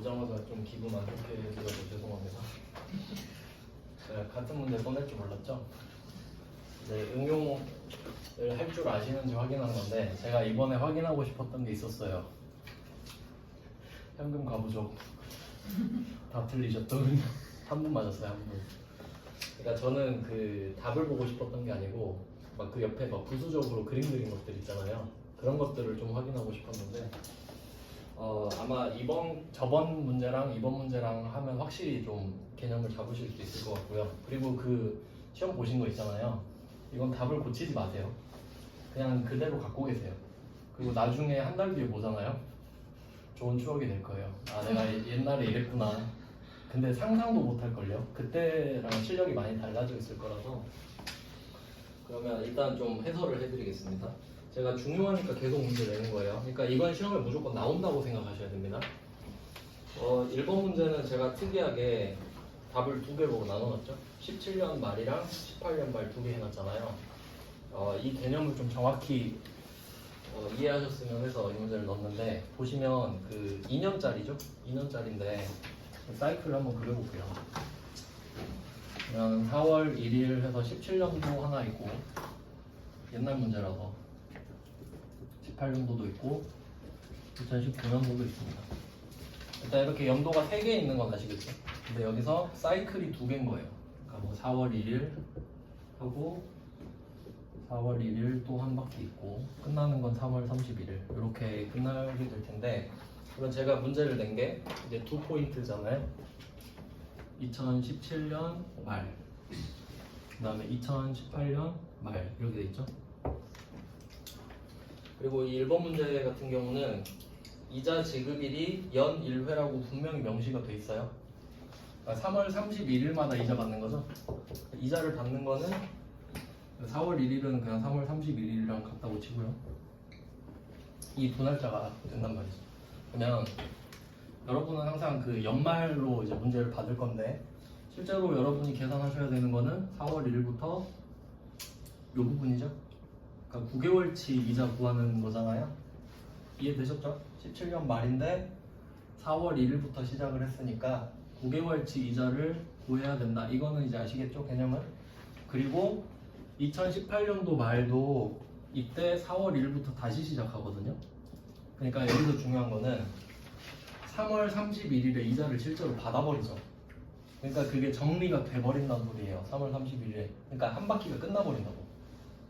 오자마자 좀 기분 안 좋게 해드려서 죄송합니다. 제가 같은 문제 꺼낼 줄 몰랐죠? 네, 응용을 할 줄 아시는지 확인한 건데 제가 이번에 확인하고 싶었던 게 있었어요. 현금 가부족 다 틀리셨더군요. 한분 맞았어요, 한 분. 그러니까 저는 그 답을 보고 싶었던 게 아니고 막 그 옆에 막 부수적으로 그림 그린 것들 있잖아요. 그런 것들을 좀 확인하고 싶었는데 어, 아마 이번 저번 문제랑 이번 문제랑 하면 확실히 좀 개념을 잡으실 수 있을 것 같고요. 그리고 그 시험 보신 거 있잖아요. 이건 답을 고치지 마세요. 그냥 그대로 갖고 계세요. 그리고 나중에 한 달 뒤에 보잖아요. 좋은 추억이 될 거예요. 아 내가 옛날에 이랬구나. 근데 상상도 못 할 걸요. 그때랑 실력이 많이 달라져 있을 거라서. 그러면 일단 좀 해설을 해드리겠습니다. 제가 중요하니까 계속 문제 내는 거예요. 그러니까 이건 시험에 무조건 나온다고 생각하셔야 됩니다. 어, 1번 문제는 제가 특이하게 답을 두 개로 나눠놨죠. 17년 말이랑 18년 말 두 개 해놨잖아요. 어, 이 개념을 좀 정확히 어, 이해하셨으면 해서 이 문제를 넣었는데 보시면 그 2년짜리죠? 2년짜리인데 사이클을 한번 그려볼게요. 그러면 4월 1일 해서 17년도 하나 있고 옛날 문제라서 18년도도 있고 2019년도도 있습니다. 일단 이렇게 연도가 3개 있는 건 아시겠죠? 근데 여기서 사이클이 두 개인 거예요. 그러니까 뭐 4월 1일 하고 4월 1일 또 한 바퀴 있고 끝나는 건 3월 31일 이렇게 끝나게 될 텐데 그럼 제가 문제를 낸 게 이제 두 포인트잖아요. 2017년 말 그 다음에 2018년 말 이렇게 돼 있죠. 그리고 이 1번 문제 같은 경우는 이자 지급일이 연 1회라고 분명히 명시가 돼 있어요. 그러니까 3월 31일마다 이자 받는 거죠. 이자를 받는 거는 4월 1일은 그냥 3월 31일이랑 같다고 치고요. 이두 날짜가 된단 말이죠. 그러면 여러분은 항상 그 연말로 이제 문제를 받을 건데 실제로 여러분이 계산하셔야 되는 거는 4월 1일부터 요 부분이죠. 그러니까 9개월치 이자 구하는 거잖아요. 이해되셨죠? 17년 말인데 4월 1일부터 시작을 했으니까 9개월치 이자를 구해야 된다. 이거는 이제 아시겠죠? 개념은? 그리고 2018년도 말도 이때 4월 1일부터 다시 시작하거든요. 그러니까 여기서 중요한 거는 3월 31일에 이자를 실제로 받아버리죠. 그러니까 그게 정리가 돼버린다는 소리예요. 3월 31일에. 그러니까 한 바퀴가 끝나버린다고.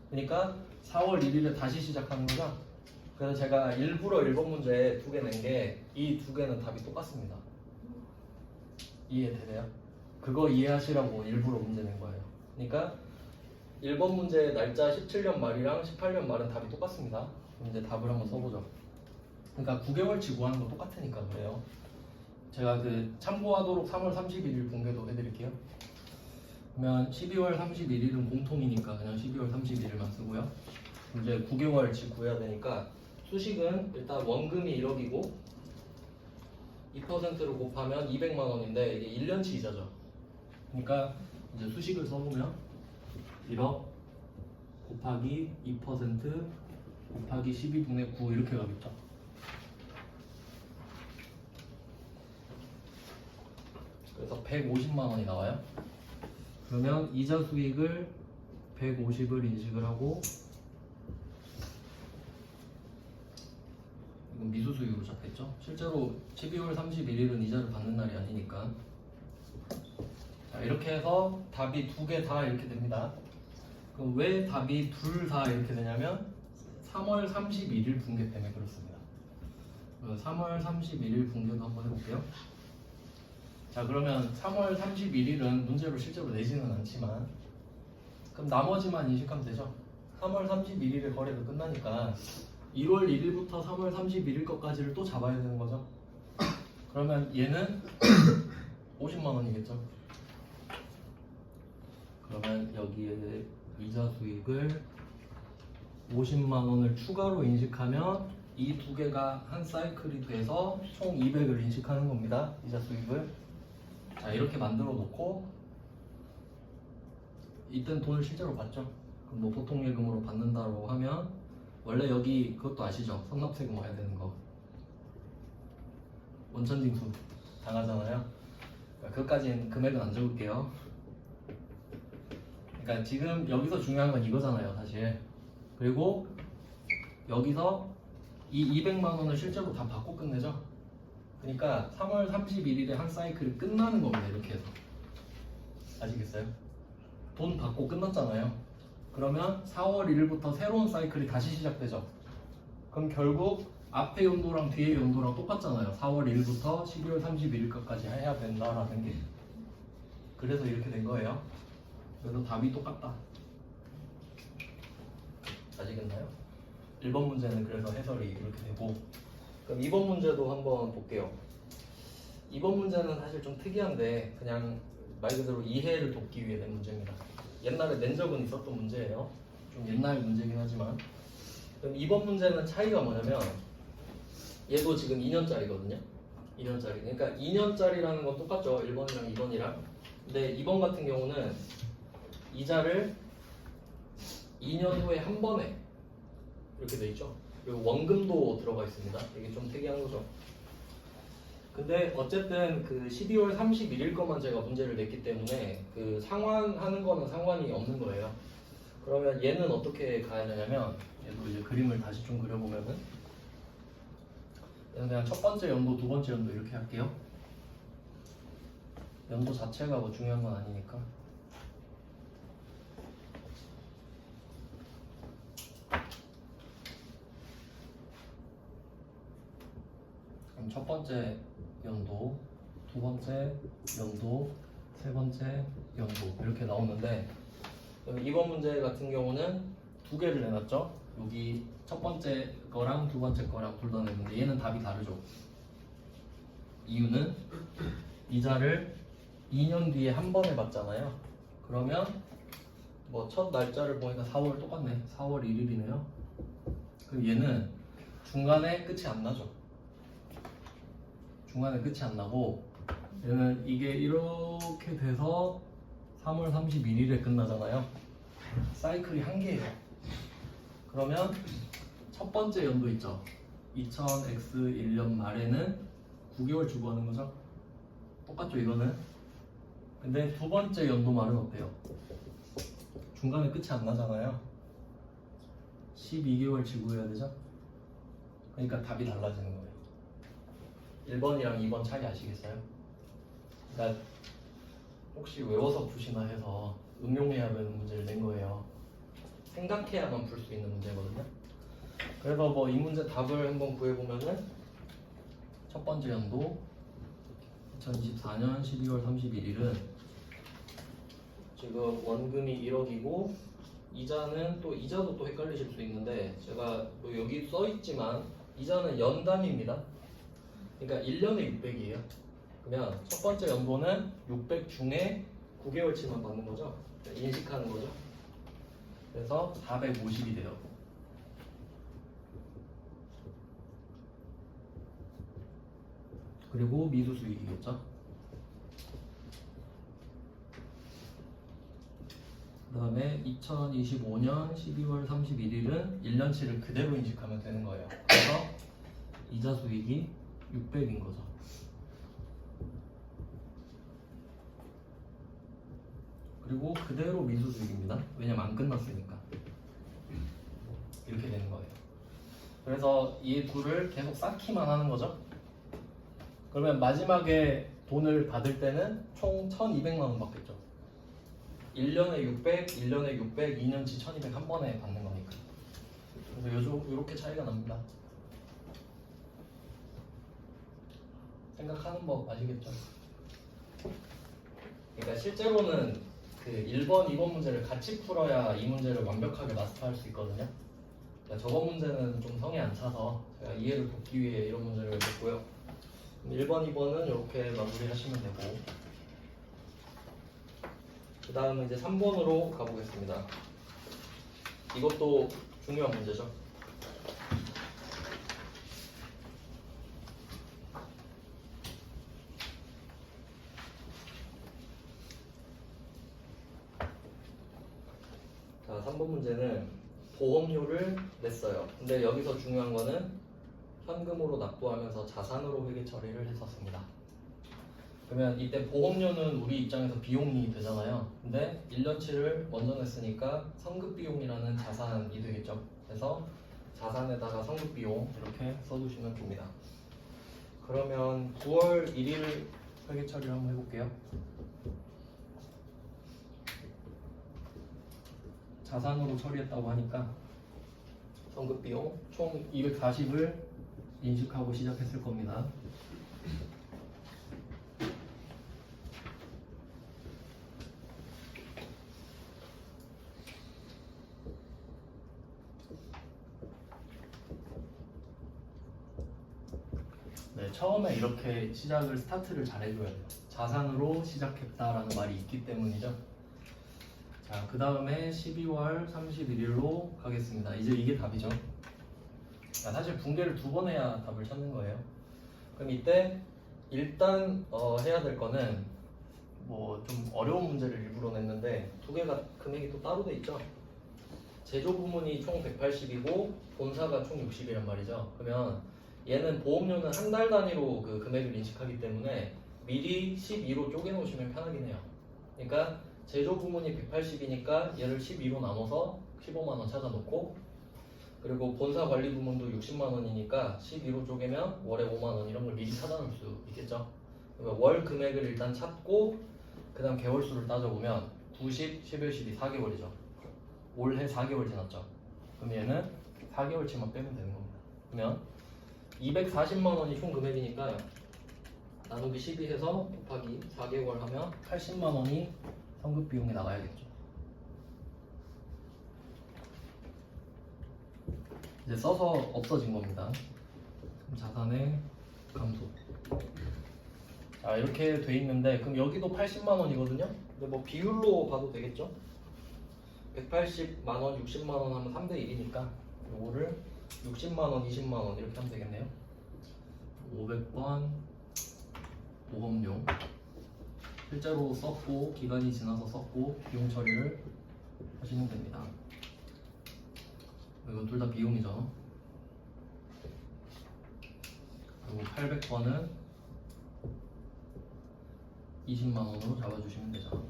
그러니까 4월 1일에 다시 시작하는 거죠. 그래서 제가 일부러 1번 문제 두 개 낸 게 이 두 개는 답이 똑같습니다. 이해되세요? 그거 이해하시라고 일부러 문제 낸 거예요. 그러니까 1번 문제 날짜 17년 말이랑 18년 말은 답이 똑같습니다. 이제 답을 한번 써보죠. 그러니까 9개월치 구하는 거 똑같으니까 그래요. 제가 그 참고하도록 3월 31일 공개도 해드릴게요. 그러면 12월 31일은 공통이니까 그냥 12월 31일만 쓰고요. 이제 9개월 치 구해야 되니까 수식은 일단 원금이 1억이고 2%를 곱하면 200만 원인데 이게 1년치 이자죠. 그러니까 이제 수식을 써보면 1억 곱하기 2% 곱하기 12분의 9 이렇게 가겠죠. 그래서 150만 원이 나와요. 그러면 이자 수익을 150을 인식을 하고 이건 미수 수익으로 잡혔죠. 실제로 12월 31일은 이자를 받는 날이 아니니까 자 이렇게 해서 답이 두 개 다 이렇게 됩니다. 그럼 왜 답이 둘 다 이렇게 되냐면 3월 31일 붕괴 때문에 그렇습니다. 그럼 3월 31일 붕괴도 한번 해볼게요. 자 그러면 3월 31일은 문제로 실제로 내지는 않지만 그럼 나머지만 인식하면 되죠. 3월 31일에 거래가 끝나니까 2월 1일부터 3월 31일 것까지를 또 잡아야 되는 거죠. 그러면 얘는 50만 원이겠죠. 그러면 여기에 이자 수익을 50만 원을 추가로 인식하면 이 두 개가 한 사이클이 돼서 총 200을 인식하는 겁니다. 이자 수익을. 자 이렇게 만들어 놓고 이땐 돈을 실제로 받죠. 그럼 뭐 보통 예금으로 받는다고 하면 원래 여기 그것도 아시죠? 선납세금 와야 되는 거. 원천징수 당하잖아요. 그러니까 그것까지는 금액은 안 적을게요. 그러니까 지금 여기서 중요한 건 이거잖아요, 사실. 그리고 여기서 이 200만 원을 실제로 다 받고 끝내죠. 그러니까 3월 31일에 한 사이클이 끝나는 겁니다, 이렇게 해서. 아시겠어요? 돈 받고 끝났잖아요. 그러면 4월 1일부터 새로운 사이클이 다시 시작되죠. 그럼 결국 앞에 연도랑 뒤에 연도랑 똑같잖아요. 4월 1일부터 12월 31일까지 해야 된다라는 게. 그래서 이렇게 된 거예요. 그래서 답이 똑같다. 아시겠나요? 1번 문제는 그래서 해설이 이렇게 되고 그럼 2번 문제도 한번 볼게요. 2번 문제는 사실 좀 특이한데 그냥 말 그대로 이해를 돕기 위해 낸 문제입니다. 옛날에 낸 적은 있었던 문제예요. 좀 옛날 문제긴 하지만 그럼 2번 문제는 차이가 뭐냐면 얘도 지금 2년짜리거든요. 2년짜리. 그러니까 2년짜리라는 건 똑같죠. 1번이랑 2번이랑. 근데 2번 같은 경우는 이자를 2년 후에 한 번에 이렇게 돼 있죠. 그리고 원금도 들어가 있습니다. 이게 좀 특이한 거죠. 근데 어쨌든 그 12월 31일 것만 제가 문제를 냈기 때문에 그 상환하는 거는 상관이 없는 거예요. 그러면 얘는 어떻게 가야 되냐면 얘도 이제 그림을 다시 좀 그려보면은 얘는 그냥 첫 번째 연도, 두 번째 연도 이렇게 할게요. 연도 자체가 뭐 중요한 건 아니니까. 첫 번째 연도, 두 번째 연도, 세 번째 연도 이렇게 나오는데 그럼 이번 문제 같은 경우는 두 개를 내놨죠. 여기 첫 번째 거랑 두 번째 거랑 둘다 냈는데 얘는 답이 다르죠. 이유는 이자를 2년 뒤에 한 번에 받잖아요. 그러면 뭐 첫 날짜를 보니까 4월 똑같네. 4월 1일이네요. 그럼 얘는 중간에 끝이 안 나죠. 중간에 끝이 안 나고 얘는 이게 이렇게 돼서 3월 31일에 끝나잖아요. 사이클이 한 개예요. 그러면 첫 번째 연도 있죠. 2000X 1년 말에는 9개월 주고 하는 거죠. 똑같죠 이거는. 근데 두 번째 연도 말은 어때요? 중간에 끝이 안 나잖아요. 12개월 지구해야 되죠? 그러니까 답이 달라지는 거예요. 1번이랑 2번 차이 아시겠어요? 그러니까 혹시 외워서 푸시나 해서 응용해야 되는 문제를 낸 거예요. 생각해야만 풀 수 있는 문제거든요. 그래서 뭐 이 문제 답을 한번 구해보면은 첫 번째 연도 2024년 12월 31일은 지금 원금이 1억이고 이자는 또 이자도 또 헷갈리실 수 있는데 제가 뭐 여기 써 있지만 이자는 연단입니다. 그러니까 1년에 600이에요. 그러면 첫 번째 연도는 600 중에 9개월치만 받는 거죠. 인식하는 거죠. 그래서 450이 돼요. 그리고 미수 수익이겠죠. 그 다음에 2025년 12월 31일은 1년치를 그대로 인식하면 되는 거예요. 그래서 이자 수익이 600인 거죠. 그리고 그대로 미수 수익입니다. 왜냐면 안 끝났으니까. 이렇게 되는 거예요. 그래서 이 둘을 계속 쌓기만 하는 거죠. 그러면 마지막에 돈을 받을 때는 총 1,200만 원 받겠죠. 1년에 600, 1년에 600, 2년치 1,200 한 번에 받는 거니까. 그래서 요조, 요렇게 차이가 납니다. 생각하는 법 아시겠죠? 그러니까 실제로는 그 1번, 2번 문제를 같이 풀어야 이 문제를 완벽하게 마스터할 수 있거든요. 그러니까 저번 문제는 좀 성에 안 차서 제가 이해를 돕기 위해 이런 문제를 냈고요. 1번, 2번은 이렇게 마무리하시면 되고 그 다음은 이제 3번으로 가보겠습니다. 이것도 중요한 문제죠. 자, 3번 문제는 보험료를 냈어요. 근데 여기서 중요한 거는 현금으로 납부하면서 자산으로 회계 처리를 했었습니다. 그러면 이때 보험료는 우리 입장에서 비용이 되잖아요. 근데 1년치를 먼저 냈으니까 성급 비용이라는 자산이 되겠죠. 그래서 자산에다가 성급 비용 이렇게 써주시면 됩니다. 그러면 9월 1일 회계 처리를 한번 해볼게요. 자산으로 처리했다고 하니까 성급 비용 총 240을 인식하고 시작했을 겁니다. 네, 처음에 이렇게 시작을 스타트를 잘 해줘야 돼요. 자산으로 시작했다라는 말이 있기 때문이죠. 자, 그 다음에 12월 31일로 가겠습니다. 이제 이게 답이죠. 아, 사실 붕괴를 두 번 해야 답을 찾는 거예요. 그럼 이때 일단 어, 해야 될 거는 뭐 좀 어려운 문제를 일부러 냈는데 두 개가 금액이 또 따로 돼 있죠. 제조 부문이 총 180이고 본사가 총 60이란 말이죠. 그러면 얘는 보험료는 한 달 단위로 그 금액을 인식하기 때문에 미리 12로 쪼개 놓으시면 편하긴 해요. 그러니까 제조 부문이 180이니까 얘를 12로 나눠서 15만 원 찾아 놓고 그리고 본사 관리 부문도 60만 원이니까 12로 쪼개면 월에 5만 원 이런 걸 미리 찾아 놓을 수 있겠죠. 그러니까 월 금액을 일단 찾고 그 다음 개월 수를 따져 보면 90, 11, 12 4개월이죠. 올해 4개월 지났죠. 그럼 얘는 4개월치만 빼면 되는 겁니다. 그러면 240만 원이 총 금액이니까 나누기 12 해서 곱하기 4개월 하면 80만 원이 성급 비용에 나가야겠죠. 이제 써서 없어진 겁니다. 자산의 감소. 자 이렇게 돼 있는데 그럼 여기도 80만 원이거든요. 근데 뭐 비율로 봐도 되겠죠? 180만 원, 60만 원 하면 3대 1이니까 요거를 60만 원, 20만 원 이렇게 하면 되겠네요. 500번 보험료 실제로 썼고 기간이 지나서 썼고 비용 처리를 하시면 됩니다. 이건 둘 다 비용이죠. 그리고 800번은 20만 원으로 잡아주시면 되죠.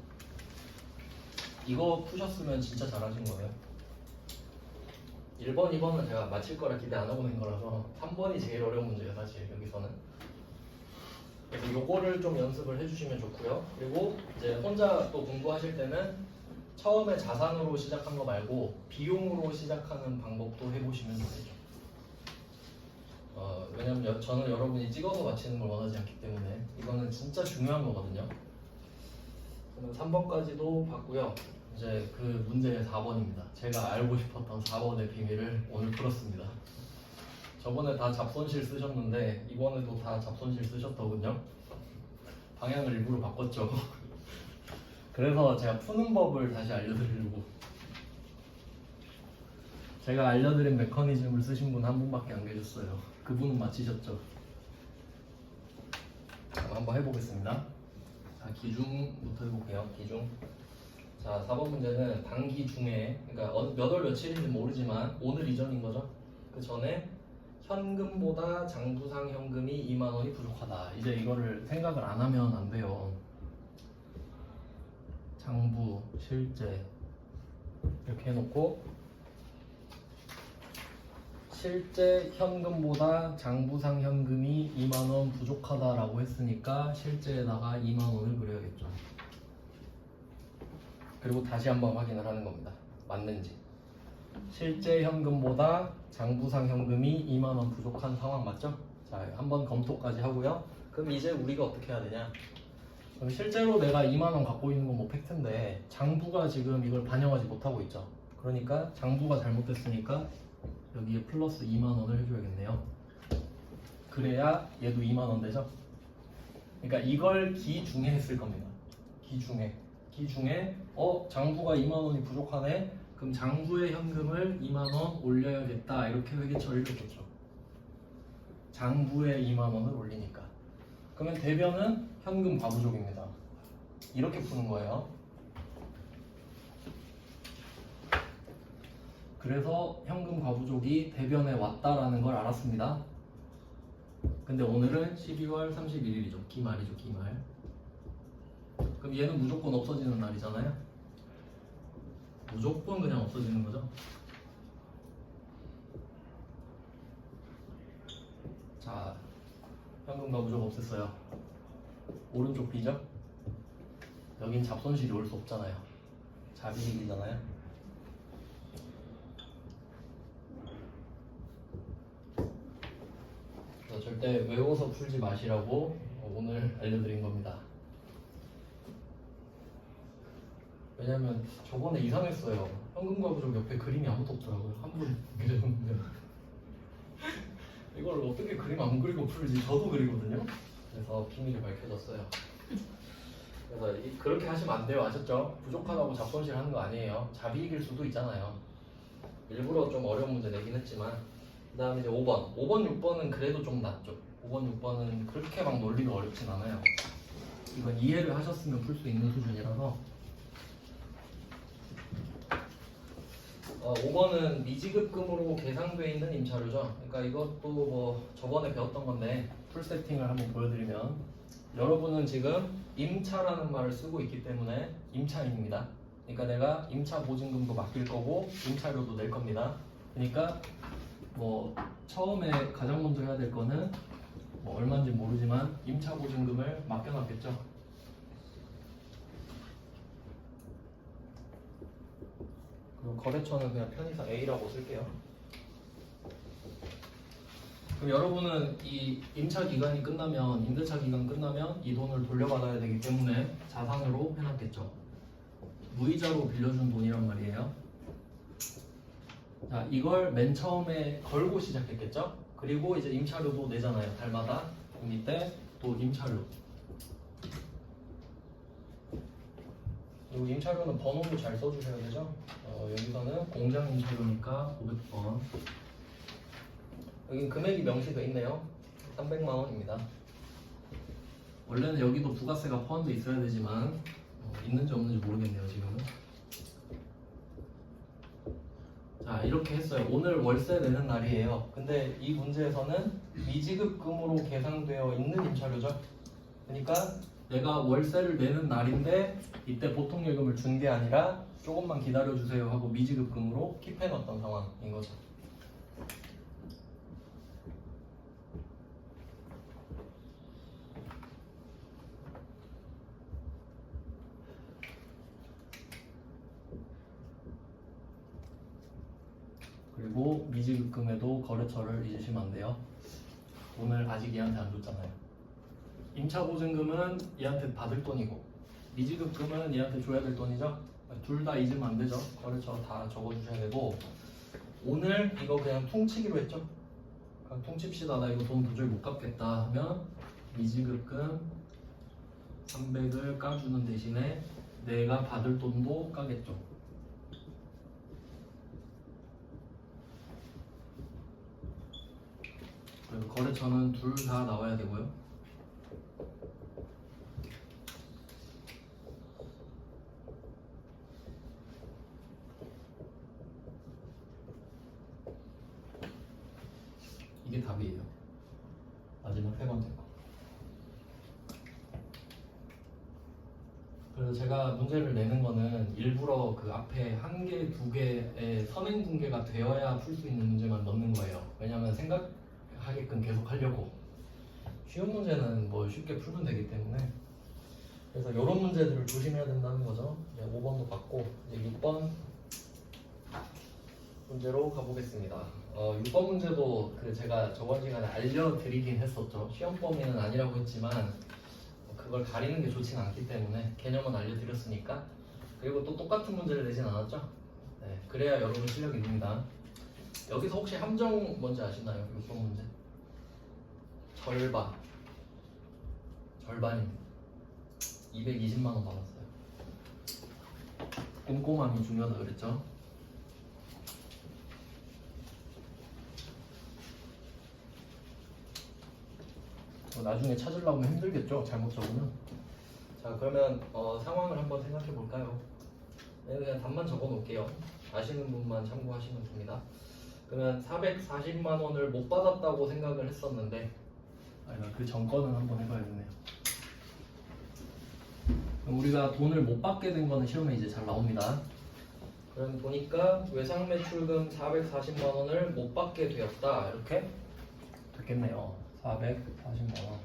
이거 푸셨으면 진짜 잘하신 거예요. 1번, 2번은 제가 맞힐 거라 기대 안 하고 낸 거라서 3번이 제일 어려운 문제예요, 사실 여기서는. 요거를 좀 연습을 해주시면 좋고요. 그리고 이제 혼자 또 공부하실 때는 처음에 자산으로 시작한 거 말고 비용으로 시작하는 방법도 해보시면 되죠. 어, 왜냐면 여- 저는 여러분이 찍어서 맞히는 걸 원하지 않기 때문에 이거는 진짜 중요한 거거든요. 그러면 3번까지도 봤고요. 이제 그 문제 4번입니다. 제가 알고 싶었던 4번의 비밀을 오늘 풀었습니다. 저번에 다 잡손실 쓰셨는데 이번에도 다 잡손실 쓰셨더군요. 방향을 일부러 바꿨죠. 그래서 제가 푸는 법을 다시 알려드리려고. 제가 알려드린 메커니즘을 쓰신 분 한 분밖에 안 계셨어요. 그분은 맞히셨죠. 한번 해보겠습니다. 자, 기중부터 해볼게요. 기중. 자, 4번 문제는 단기 중에, 그러니까 어- 몇월 며칠인지 모르지만 오늘 이전인 거죠. 그 전에 현금보다 장부상 현금이 2만 원이 부족하다. 이제 이거를 생각을 안 하면 안 돼요. 장부, 실제 이렇게 해놓고 실제 현금보다 장부상 현금이 2만 원 부족하다라고 했으니까 실제에다가 2만 원을 그려야겠죠. 그리고 다시 한번 확인을 하는 겁니다. 맞는지. 실제 현금보다 장부상 현금이 2만 원 부족한 상황 맞죠? 자, 한번 검토까지 하고요. 그럼 이제 우리가 어떻게 해야 되냐? 그럼 실제로 내가 2만 원 갖고 있는 건 뭐 팩트인데 장부가 지금 이걸 반영하지 못하고 있죠. 그러니까 장부가 잘못됐으니까 여기에 플러스 2만 원을 해줘야겠네요. 그래야 얘도 2만 원 되죠. 그러니까 이걸 기중에 했을 겁니다. 기중에 기중에 어 장부가 2만 원이 부족하네. 그럼 장부의 현금을 2만 원 올려야겠다 이렇게 회계 처리를 했겠죠. 장부에 2만 원을 올리니까. 그러면 대변은 현금 과부족입니다. 이렇게 푸는 거예요. 그래서 현금 과부족이 대변에 왔다라는 걸 알았습니다. 근데 오늘은 12월 31일이죠. 기말이죠, 기말. 그럼 얘는 무조건 없어지는 날이잖아요. 무조건 그냥 없어지는 거죠. 자, 현금과 무조건 없앴어요. 오른쪽 B죠? 여긴 잡손실이 올 수 없잖아요. 자비익이잖아요. 그래서 절대 외워서 풀지 마시라고 오늘 알려드린 겁니다. 왜냐면 저번에 이상했어요. 현금과 부족 옆에 그림이 아무도 없더라고요. 한분 그렸는데 이걸 어떻게 그림 안 그리고 풀지? 저도 그리거든요. 그래서 비밀이 밝혀졌어요. 그래서 이- 그렇게 하시면 안 돼요. 아셨죠? 부족하다고 잡손실 하는 거 아니에요. 자비익일 수도 있잖아요. 일부러 좀 어려운 문제 내긴 했지만 그 다음에 이제 5번 5번 6번은 그래도 좀 낫죠 5번 6번은 그렇게 막 논리가 어렵진 않아요 이건 이해를 하셨으면 풀 수 있는 수준이라서 어, 5번은 미지급금으로 계상돼 있는 임차료죠. 그러니까 이것도 뭐 저번에 배웠던 건데 풀 세팅을 한번 보여드리면 여러분은 지금 임차라는 말을 쓰고 있기 때문에 임차인입니다. 그러니까 내가 임차 보증금도 맡길 거고 임차료도 낼 겁니다. 그러니까 뭐 처음에 가장 먼저 해야 될 거는 뭐 얼마인지 모르지만 임차 보증금을 맡겨놨겠죠. 그리고 거래처는 그냥 편의상 A라고 쓸게요. 그럼 여러분은 이 임차 기간이 끝나면 임대차 기간 끝나면 이 돈을 돌려받아야 되기 때문에 자산으로 해놨겠죠. 무이자로 빌려준 돈이란 말이에요. 자, 이걸 맨 처음에 걸고 시작했겠죠? 그리고 이제 임차료도 내잖아요, 달마다. 그럼 이때 또 임차료. 그리고 임차료는 번호도 잘 써주셔야 되죠? 어, 여기서는 공장 임차료니까 500번. 여긴 금액이 명시되어 있네요. 300만 원입니다. 원래는 여기도 부가세가 포함되어 있어야 되지만 어, 있는지 없는지 모르겠네요, 지금은. 자 이렇게 했어요. 오늘 월세 내는 날이에요. 근데 이 문제에서는 미지급금으로 계산되어 있는 임차료죠. 그러니까 내가 월세를 내는 날인데 이때 보통 예금을 준 게 아니라 조금만 기다려 주세요 하고 미지급금으로 킵해 놨던 상황인 거죠. 그리고 미지급금에도 거래처를 잊으시면 안 돼요. 오늘 아직 얘한테 안 줬잖아요. 임차 보증금은 얘한테 받을 돈이고 미지급금은 얘한테 줘야 될 돈이죠. 둘 다 잊으면 안 되죠. 거래처 다 적어주셔야 되고 오늘 이거 그냥 퉁치기로 했죠. 그냥 퉁칩시다. 나 이거 돈 도저히 못 갚겠다 하면 미지급금 300을 까주는 대신에 내가 받을 돈도 까겠죠. 그리고 거래처는 둘 다 나와야 되고요. 이게 답이에요. 마지막 세 번째 거. 그래서 제가 문제를 내는 거는 일부러 그 앞에 한 개, 두 개의 선행 분계가 되어야 풀 수 있는 문제만 넣는 거예요. 왜냐하면 생각하게끔 계속 하려고. 쉬운 문제는 뭐 쉽게 풀면 되기 때문에. 그래서 이런 문제들을 조심해야 된다는 거죠. 이제 5번도 봤고, 이제 6번 문제로 가보겠습니다. 어, 6번 문제도 그 제가 저번 시간에 알려드리긴 했었죠. 시험 범위는 아니라고 했지만 그걸 가리는 게 좋진 않기 때문에 개념은 알려드렸으니까 그리고 또 똑같은 문제를 내진 않았죠? 네, 그래야 여러분 실력이 늡니다. 여기서 혹시 함정 뭔지 아시나요? 6번 문제 절반 절반입니다. 220만 원 받았어요. 꼼꼼함이 중요하다 그랬죠? 어, 나중에 찾으려면 힘들겠죠 잘못 적으면 자 그러면 어, 상황을 한번 생각해 볼까요 네, 그냥 답만 적어 놓을게요 아시는 분만 참고하시면 됩니다 그러면 440만 원을 못 받았다고 생각을 했었는데 아니 그 전건은 한번 해봐야겠네요 그럼 우리가 돈을 못 받게 된 거는 시험에 이제 잘 나옵니다. 그럼 보니까 외상 매출금 440만 원을 못 받게 되었다. 이렇게 됐겠네요. 440만 원.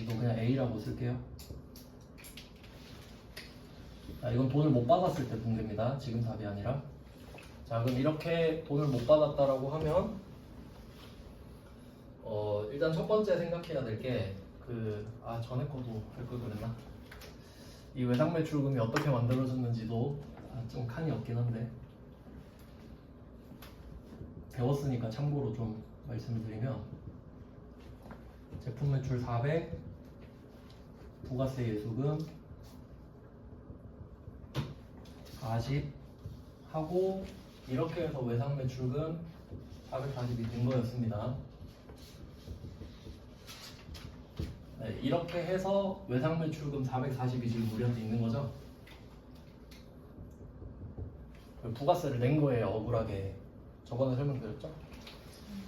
이거 그냥 A라고 쓸게요. 자, 이건 돈을 못 받았을 때 문제입니다. 지금 답이 아니라. 자, 그럼 이렇게 돈을 못 받았다라고 하면 어, 일단 첫 번째 생각해야 될 게 그, 아, 전에 거도 할 걸 그랬나? 이 외상 매출금이 어떻게 만들어졌는지도 아, 좀 칸이 없긴 한데 배웠으니까 참고로 좀 말씀드리면 제품 매출 400 부가세 예수금 40 하고 이렇게 해서 외상 매출금 440이 된 거였습니다. 네, 이렇게 해서 외상 매출금 440이 지금 우리한테 있는 거죠. 부가세를 낸 거예요, 억울하게. 저번에 설명드렸죠?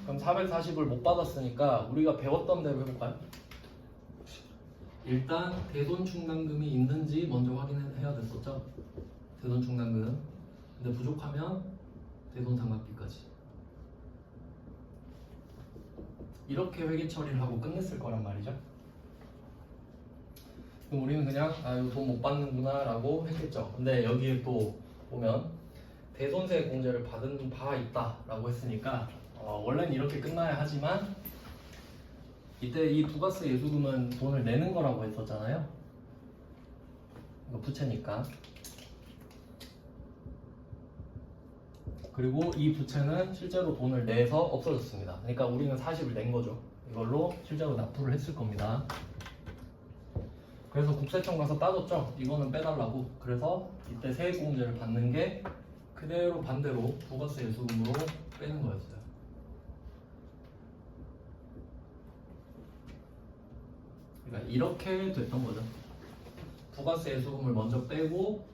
그럼 440을 못 받았으니까 우리가 배웠던 대로 해볼까요? 일단 대손 충당금이 있는지 먼저 확인해야 됐었죠? 대손 충당금. 근데 부족하면 대손 상각비까지. 이렇게 회계 처리를 하고 끝냈을 거란 말이죠. 그럼 우리는 그냥 아 이거 돈 못 받는구나라고 했겠죠. 근데 여기에 또 보면 대손세 공제를 받은 바 있다라고 했으니까 어, 원래는 이렇게 끝나야 하지만 이때 이 부가세 예수금은 돈을 내는 거라고 했었잖아요. 이거 부채니까. 그리고 이 부채는 실제로 돈을 내서 없어졌습니다. 그러니까 우리는 40을 낸 거죠. 이걸로 실제로 납부를 했을 겁니다. 그래서 국세청 가서 따졌죠. 이거는 빼달라고. 그래서 이때 세액공제를 받는 게 그대로 반대로 부가세 예수금으로 빼는 거였어요. 그러니까 이렇게 됐던 거죠. 부가세 예수금을 먼저 빼고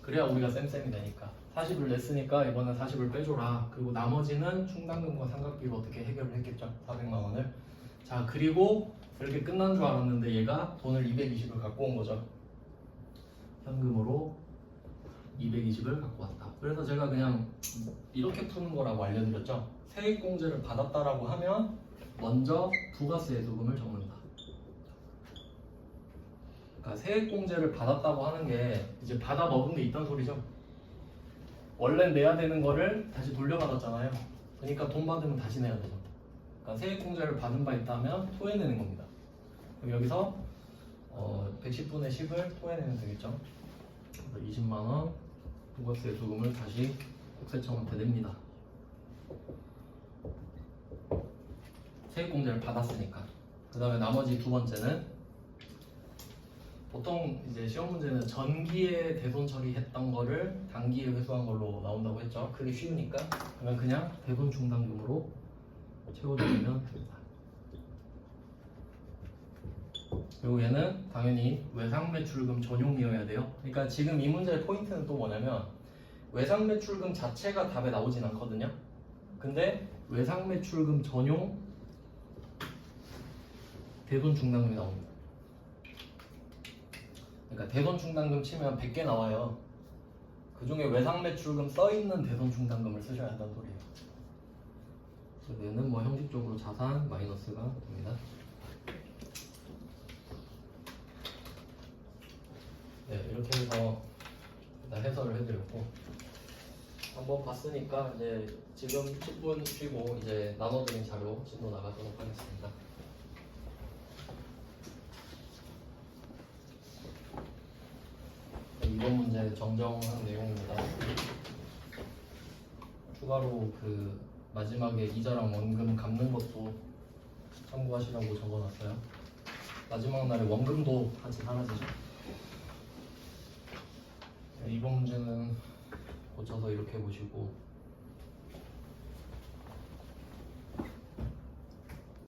그래야 우리가 쌤쌤이 되니까 40을 냈으니까 이번엔 40을 빼줘라. 그리고 나머지는 충당금과 상각비로 어떻게 해결을 했겠죠. 400만 원을. 자 그리고 이렇게 끝난 줄 알았는데 얘가 돈을 220을 갖고 온 거죠. 현금으로 220을 갖고 왔다. 그래서 제가 그냥 이렇게 푸는 거라고 알려드렸죠. 세액공제를 받았다라고 하면 먼저 부가세 예수금을 적는다. 그러니까 세액공제를 받았다고 하는 게 이제 받아 먹은 게 있단 소리죠. 원래 내야 되는 거를 다시 돌려받았잖아요. 그러니까 돈 받으면 다시 내야 되죠. 그러니까 세액공제를 받은 바 있다면 토해내는 겁니다. 그럼 여기서 어, 110분의 10을 토해내면 되겠죠. 그래서 20만 원 부가세 예수금을 다시 국세청한테 냅니다. 세액공제를 받았으니까. 그 다음에 나머지 두 번째는 보통 이제 시험 문제는 전기에 대손 처리했던 거를 단기에 회수한 걸로 나온다고 했죠. 그게 쉬우니까 그러면 그냥 대손 충당금으로 채워주시면 됩니다. 그리고 얘는 당연히 외상 매출금 전용이어야 돼요. 그러니까 지금 이 문제의 포인트는 또 뭐냐면 외상 매출금 자체가 답에 나오진 않거든요. 근데 외상 매출금 전용 대손 충당금이 나옵니다. 그러니까 대손 충당금 치면 100개 나와요. 그 중에 외상 매출금 써 있는 대손 충당금을 쓰셔야 한다는 소리예요. 그래서 얘는 뭐 형식적으로 자산 마이너스가 됩니다. 네, 이렇게 해서 일단 해설을 해드렸고 한번 봤으니까 이제 지금 10분 쉬고 이제 나눠드린 자료 진도 나가도록 하겠습니다. 네, 이번 문제 정정한 내용입니다. 추가로 그 마지막에 이자랑 원금 갚는 것도 참고하시라고 적어놨어요. 마지막 날에 원금도 같이 사라지죠. 네, 이번 문제는 고쳐서 이렇게 보시고